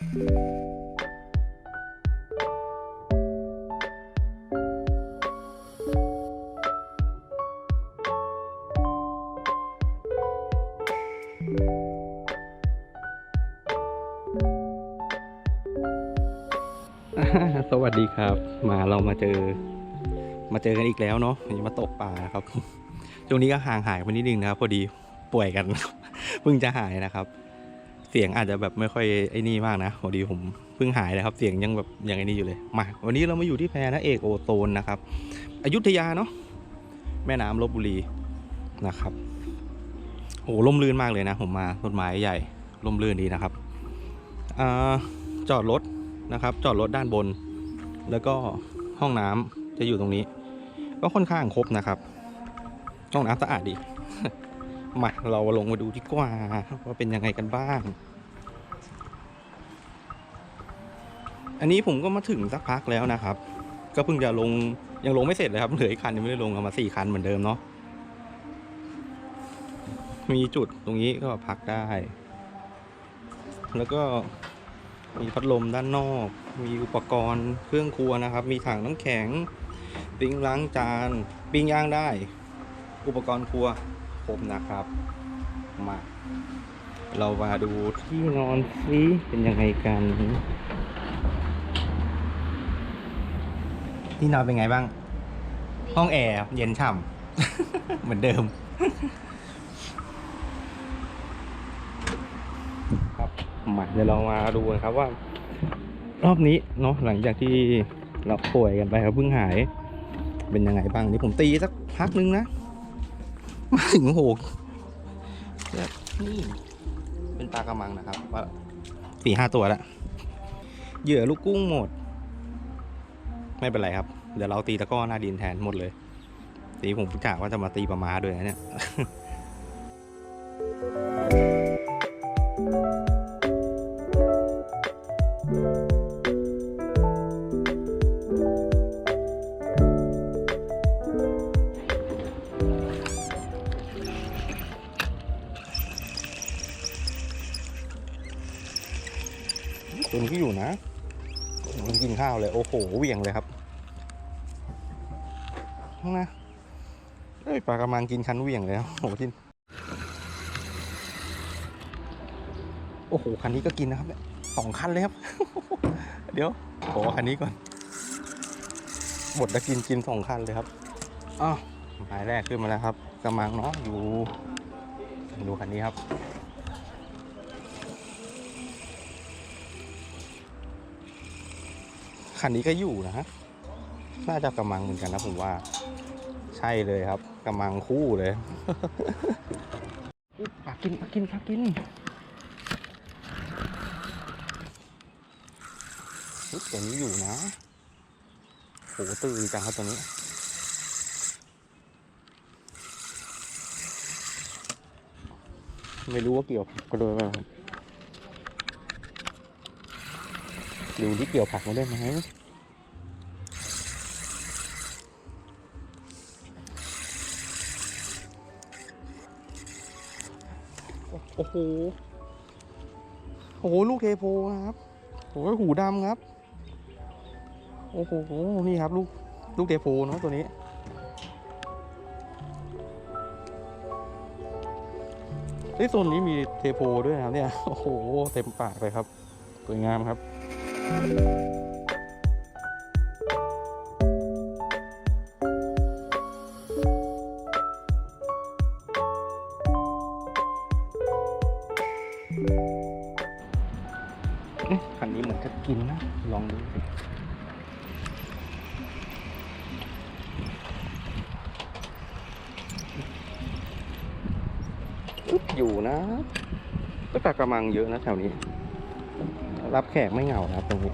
สวัสดีครับ มาเรามาเจอ มาเจอกันอีกแล้วเนาะวันนี้มาตกปลานะครับช่วงนี้ก็ห่างหายไปนิดนึงนะครับพอดีป่วยกันเพิ่งจะหายนะครับ เสียงอาจจะแบบไม่ค่อยไอ้นี่มากนะพอดีผมเพิ่งหายเลยครับเสียงยังแบบยังไอ้นี่อยู่เลยมาวันนี้เรามาอยู่ที่แพนะเอกโอโซนนะครับอยุธยาเนาะแม่น้ำลบบุรีนะครับโอ้ล่มลื่นมากเลยนะ ผมมาต้นไม้ใหญ่ล่มลื่นดีนะครับอจอดรถนะครับ จอดรถด้านบน แล้วก็ห้องน้ำจะอยู่ตรงนี้ ก็ค่อนข้างครบนะครับ ห้องน้ำสะอาดดี มาเราลงมาดูดีกว่าว่าเป็นยังไงกันบ้าง อันนี้ผมก็มาถึงสักพักแล้วนะครับ ก็เพิ่งจะลงยังลงไม่เสร็จเลยครับเหลืออีกคันยังไม่ได้ลงเอามาสี่คันเหมือนเดิมเนาะมีจุดตรงนี้ก็พักได้ แล้วก็มีพัดลมด้านนอก มีอุปกรณ์เครื่องครัวนะครับ มีถังน้ำแข็ง ปิ้งล้างจาน ปิ้งย่างได้ อุปกรณ์ครัว ครบนะครับ มา เรามาดูที่นอนซิเป็นยังไงกันที่นอนเป็นไงบ้าง ห้องแอร์เย็นฉ่ำ เหมือนเดิม ครับมาเดี๋ยวเรามาดูกันครับว่า รอบนี้เนาะหลังจากที่เราป่วยกันไปครับเพิ่งหาย เป็นยังไงบ้างนี่ผมตีสักพักนึงนะ มาถึงโหเนี่ยนี่เป็นปลากระมังนะครับว่าสี่ห้าตัวแล้วเหยื่อลูกกุ้งหมด ไม่เป็นไรครับ เดี๋ยวเราตีตะกร้อหน้าดินแทนหมดเลยตีผมกะว่าจะมาตีปลาม้าด้วยนะเนี่ย เหวี่ยงเลยครับนะเอ้ยปลากระมังกินคันเหวี่ยงเลยครับโอ้โหที่โอ้โหคันนี้ก็กินนะครับเนี่ยสองคันเลยครับ เดี๋ยวขอคันนี้ก่อนหมดแล้วกินกินสองคันเลยครับอ้าวหมายแรกขึ้นมาแล้วครับกระมังเนาะอยู่ดูคันนี้ครับ คันนี้ก็อยู่นะฮะน่าจะกำมังเหมือนกันนะผมว่า ใช่เลยครับกำมังคู่เลยอุ๊ยปลากินปลากินปลากินอุ๊ยตัวนี้อยู่นะโหตื่นจังครับตัวนี้ไม่รู้ว่าเกี่ยวกระโดดไหมครับ ดูที่เกี่ยวผักมาได้ไหมโอ้โห โอ้โห ลูกเทโพนะครับโอ้โหหูดำครับ โอ้โห นี่ครับลูก ลูกเทโพเนาะตัวนี้เฮ้โซนนี้มีเทโพด้วยนะครับเนี่ย โอ้โห เต็มปากเลยครับ สวยงามครับ คันนี้เหมือนจะกินนะ ลองดูสิอึ๊บอยู่นะก็ปลากระมังเยอะนะแถวนี้ รับแขกไม่เหงาครับตรงนี้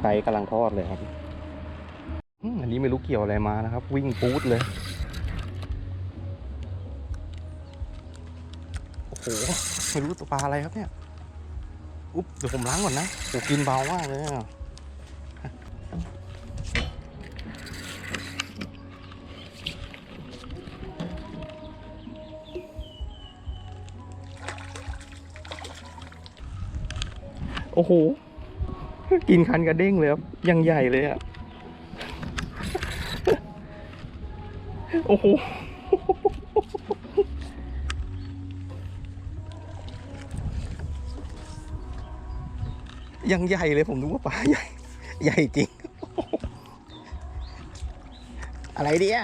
ไฟกำลังทอดเลยครับอันนี้ไม่รู้เกี่ยวอะไรมานะครับ วิ่งปูดเลย โอ้โห ไม่รู้ตัวปลาอะไรครับเนี่ย อุ๊บ เดี๋ยวผมล้างก่อนนะโอ้กินเบามากเลยอะ กินคันกระเด้งเลยครับยังใหญ่เลยอะโอ้โหยังใหญ่เลยผมนึกว่าปลาใหญ่ ใหญ่จริง อะไรเนี่ย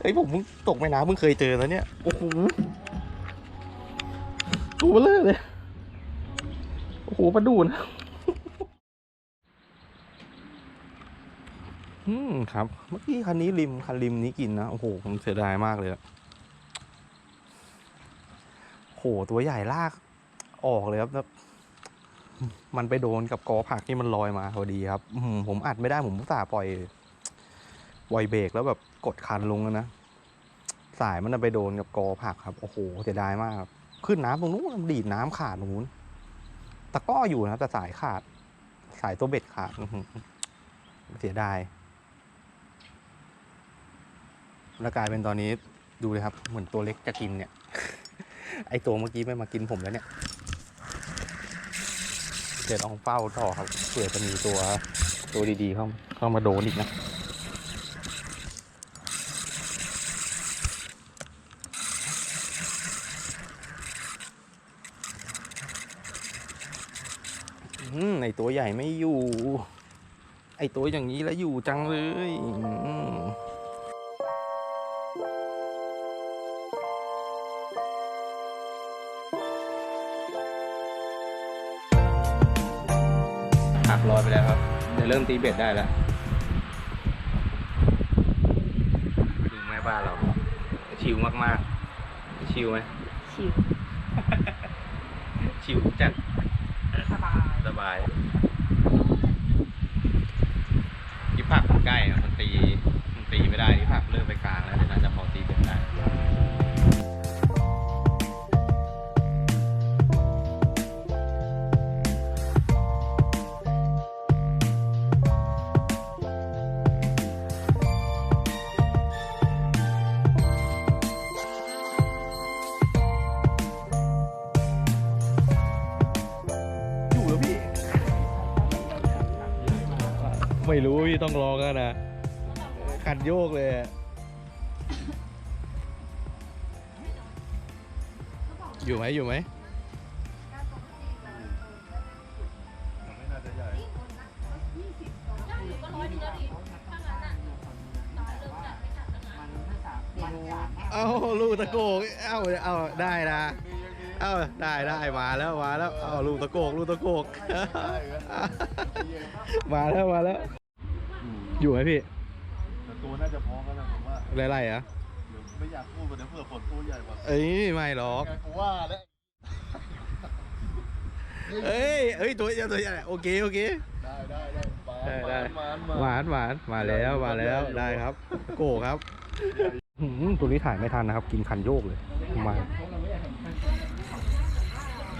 เฮ้ยผมเพิ่งตกแม่น้ำเพิ่งเคยเจอแล้วเนี่ย โอ้โหตัวเบลอเลย โอ้โหปลาดูนะอืมครับ เมื่อกี้คันนี้ริมคันริมนี้กินนะ โอ้โห ผมเสียดายมากเลยอะโอ้โหตัวใหญ่ลากออกเลยครับแล้วมันไปโดนกับกอผักที่มันลอยมาพอดีครับอืผมอัดไม่ได้ผมอุตส่าห์ปล่อยปล่อยเบรกแล้วแบบกดคันลงนะ สายมันนะไปโดนกับกอผักครับ โอ้โหเสียดายมากครับ ขึ้นน้ำตรงนู้นมันดีดน้ำขาดตรงนู้น ตะก้ออยู่นะแต่สายขาด สายตัวเบ็ดขาดเสียดายแล้วกลายเป็นตอนนี้ดูเลยครับ เหมือนตัวเล็กจะกินเนี่ย ไอตัวเมื่อกี้ไม่มากินผมแล้วเนี่ยเดี๋ยวต้องเฝ้าต่อครับเผื่อจะมีตัวตัวดีๆเข้าเข้ามาโดนอีกนะ อืมไอ ตัวใหญ่ไม่อยู่ ไอตัวอย่างนี้แล้วอยู่จังเลยอืมหักลอยไปแล้วครับ เดี๋ยวเริ่มตีเบ็ดได้แล้วดูแม่บ้านเรา ชิวมากๆ ชิวไหม ชิว ชิวจัดส บายที่ผักมันใกล้อะมันตีมันตีไม่ได้ที่ผักเริ่มไปกลางแล้วเดี๋ยวน่าจะพอตีเป็นได้ รู้พี่ต้องลองแล้วนะขัดโยกเลยอยู่ไหมอยู่ไหมเอ้าลูกตะโกกเอ้าเอาได้นะเอ้าได้ได้มาแล้วมาแล้วเอ้าลูกตะโกกลูกตะโกกมาแล้วมาแล้ว อยู่ไหมพี่แต่ตัวน่าจะพอกันนะผมว่าไรๆอะเดี๋ยวไม่อยากพูดเดี๋ยวเผื่อฝนตัวใหญ่กว่าเอ้ยไม่หรอกไงกูว่าแล้วเอ้ยเอ้ยตัวใหญ่ตัวใหญ่โอเคโอเคได้ได้ได้มาได้ได้มาหวานหวานมาแล้วมาแล้วได้ครับ โกครับหืมตัวนี้ถ่ายไม่ทันนะครับ กินคันโยกเลยมา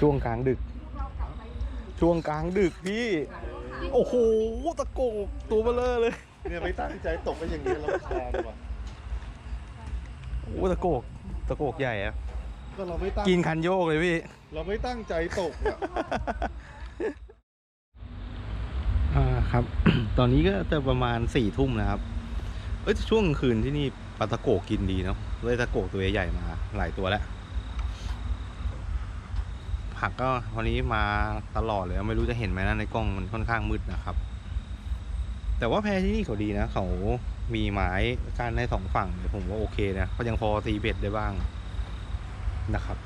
ช่วงกลางดึก ช่วงกลางดึกพี่ โอ้โหตะโกกตัวเบลอเลย เนี่ยไม่ตั้งใจตกไปอย่างนี้เราคานว่ะโอ้ตะโกกตะโกกใหญ่อะก็เราไม่ตั้งกินคันโยกเลยพี่ เราไม่ตั้งใจตกอะอ่าครับ ตอนนี้ก็จะประมาณสี่ทุ่มนะครับ เอ้ยช่วงกลางคืนที่นี่ปลาตะโกกกินดีเนาะเลยตะโกกตัวใหญ่ๆมาหลายตัวแล้ว ผักก็วันนี้มาตลอดเลย ไม่รู้จะเห็นไหมนะในกล้องมันค่อนข้างมืดนะครับ แต่ว่าแพที่นี่เขาดีนะ เขามีไม้กั้นในสองฝั่งเลยผมว่าโอเคนะก็ยังพอตีเบ็ดได้บ้างนะครับ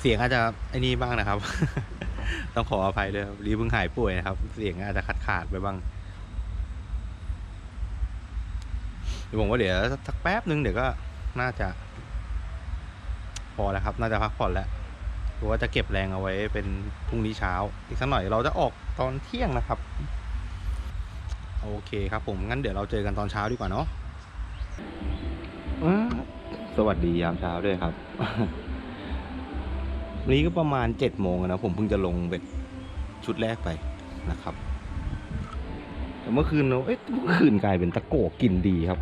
เสียงอาจจะไอ้นี่บ้างนะครับ ต้องขออภัยด้วยรับรีพุงหายป่วยนะครับ เสียงอาจจะขาดขาดๆไปบ้างเดี๋ยวผมว่าเดี๋ยวสักแป๊บนึงเดี๋ยวก็น่าจะ พอแล้วครับ น่าจะพักผ่อนแล้ว รือว่าจะเก็บแรงเอาไว้เป็นพรุ่งนี้เช้า อีกสักหน่อยเราจะออกตอนเที่ยงนะครับ โอเคครับผมงั้นเดี๋ยวเราเจอกันตอนเช้าดีกว่าเนาะสวัสดียามเช้าด้วยครับ วันนี้ก็ประมาณเจ็ดโมงนะผมเพิ่งจะลงเบ็ดชุดแรกไปนะครับแต่เมื่อคืนเราเอ๊ะเมื่อคืนกลายเป็นตะโกกกินดีครับ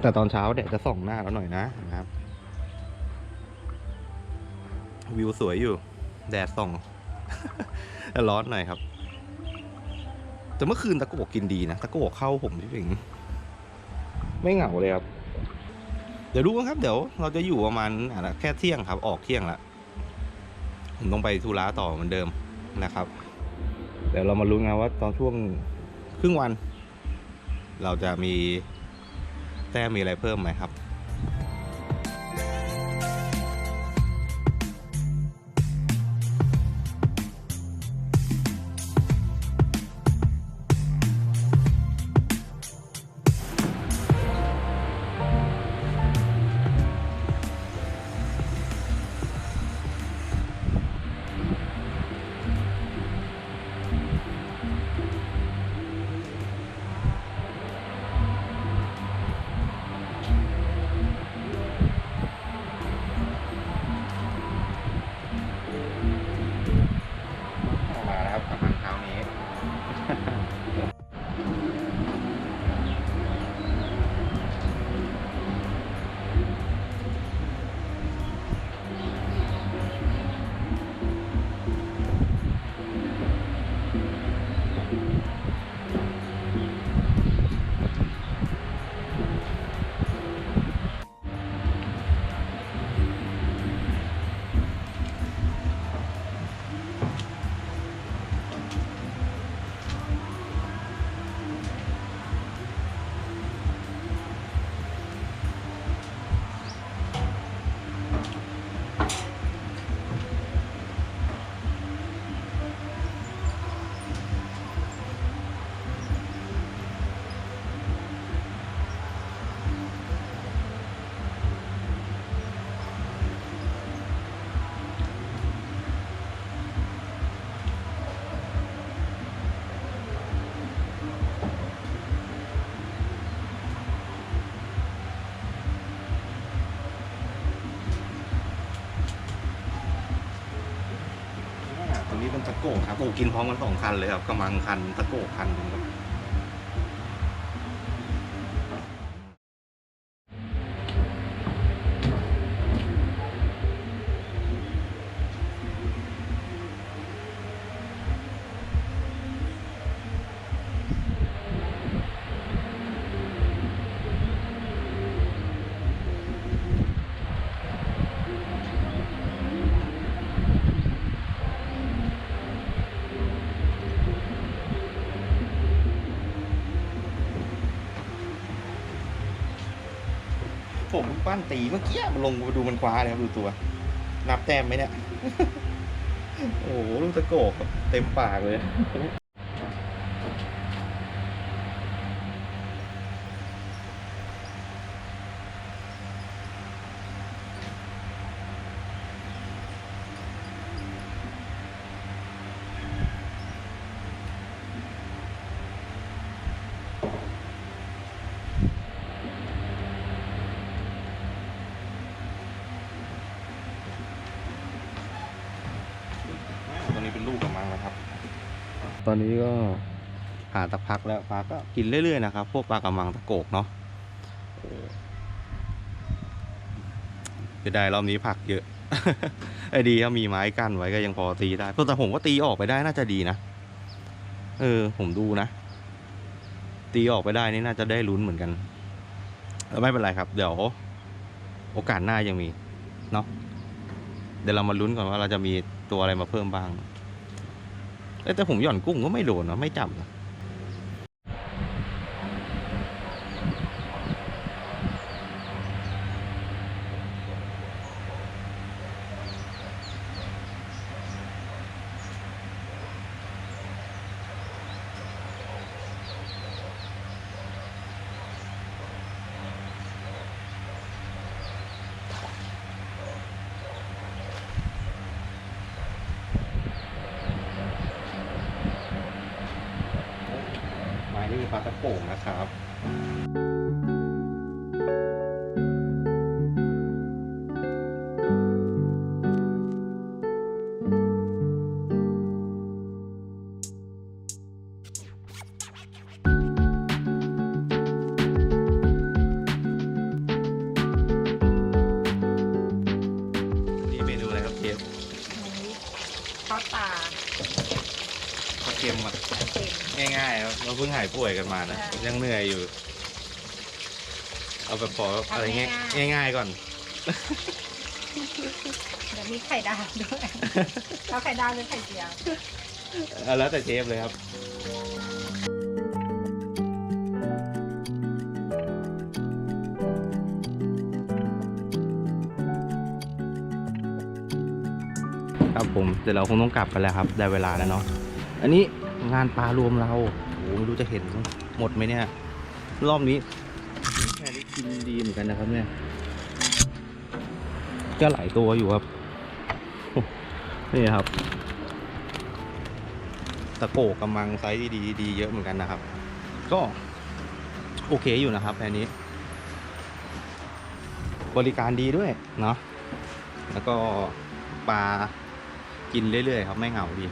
แต่ตอนเช้าแดดจะส่องหน้าแล้วหน่อยนะนะครับ วิวสวยอยู่ แดดส่องร้อนหน่อยครับ แต่เมื่อคืนตะโกกกินดีนะตะโกกเข้าผมพี่ผิงไม่เหงาเลยครับ เดี๋ยวดูกันครับ เดี๋ยวเราจะอยู่ประมาณแค่เที่ยงครับ ออกเที่ยงละผมต้องไปธุระต่อเหมือนเดิมนะครับเดี๋ยวเรามาลุ้นกันว่าตอนช่วงครึ่งวัน เราจะมีแต้มมีอะไรเพิ่มไหมครับ ครับโอ้กินพร้อมกันสองคันเลยครับกระมังคันตะโกกคันหนึงครับ ผมปั้นตีเมื่อกี้มันลงมาดูมันคว้าเลยครับดูตัว นับแต้มไหมเนี่ย โอ้โหลูกตะโกกเต็มปากเลย ตอนนี้เป็นลูกกับมังแล้วครับ ตอนนี้ก็หาสักพักแล้วปลาก็กินเรื่อยๆนะครับ พวกปลากระมังตะโกกเนาะจะได้รอบนี้ผักเยอะ ไอ้ดีถ้ามีไม้กั้นไว้ก็ยังพอตีได้เพราะแต่ผมว่าตีออกไปได้น่าจะดีนะ เออ ผมดูนะ ตีออกไปได้นี่น่าจะได้ลุ้นเหมือนกันแล้วไม่เป็นไรครับ เดี๋ยว โอกาสหน้ายังมี เนาะ เดี๋ยวเรามาลุ้นก่อนว่าเราจะมีตัวอะไรมาเพิ่มบ้าง แต่ผมหย่อนกุ้งก็ไม่โดนนะไม่จับนะ ปลาตะโป่งนะครับนี่เมนูอะไรครับเชฟทอดปลาปลาเค็มอะเค็ม ง่ายๆครับเราเพิ่งหายป่วยกันมานะใช่ยังเหนื่อยอยู่ เอาแบบพออะไรทำง่ายๆง่ายๆก่อน เดี๋ยวมีไข่ดาวด้วยเอาไข่ดาวหรือไข่เจียวเอาแล้วแต่เชฟเลยครับครับผมเดี๋ยวเราคงต้องกลับกันแล้วครับ ได้เวลาแล้วเนาะอันนี้ งานปลารวมเราโอ้โหไม่รู้จะเห็นหมดไหมเนี่ย รอบนี้แค่ได้กินดีเหมือนกันนะครับเนี่ยก็หลายตัวอยู่ครับ นี่ครับ ตะโกกกำมังไซส์ดีๆดีเยอะเหมือนกันนะครับ ก็ โอเคอยู่นะครับอันนี้ บริการดีด้วยเนาะแล้วก็ปลากินเรื่อยๆครับ ไม่เหงาดี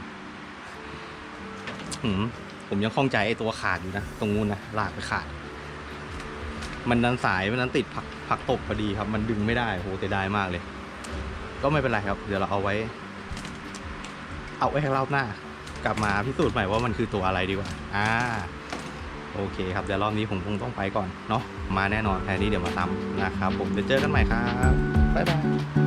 ผมยังคล่องใจไอ้ตัวขาดอยู่นะ ตรงนู้นนะลากไปขาด มันนั้นสายมันนั้นติดผักผักตบพอดีครับ มันดึงไม่ได้โหเสียดายมากเลย ก็ไม่เป็นไรครับ เดี๋ยวเราเอาไว้ เอาไว้ให้รอบหน้า กลับมาพิสูจน์ใหม่ว่ามันคือตัวอะไรดีกว่า อ่า โอเคครับเดี๋ยวรอบนี้ผมคงต้องไปก่อนเนาะมาแน่นอนแทนนี้เดี๋ยวมาตามนะครับ ผมเดี๋ยวเจอกันใหม่ครับบ๊ายบาย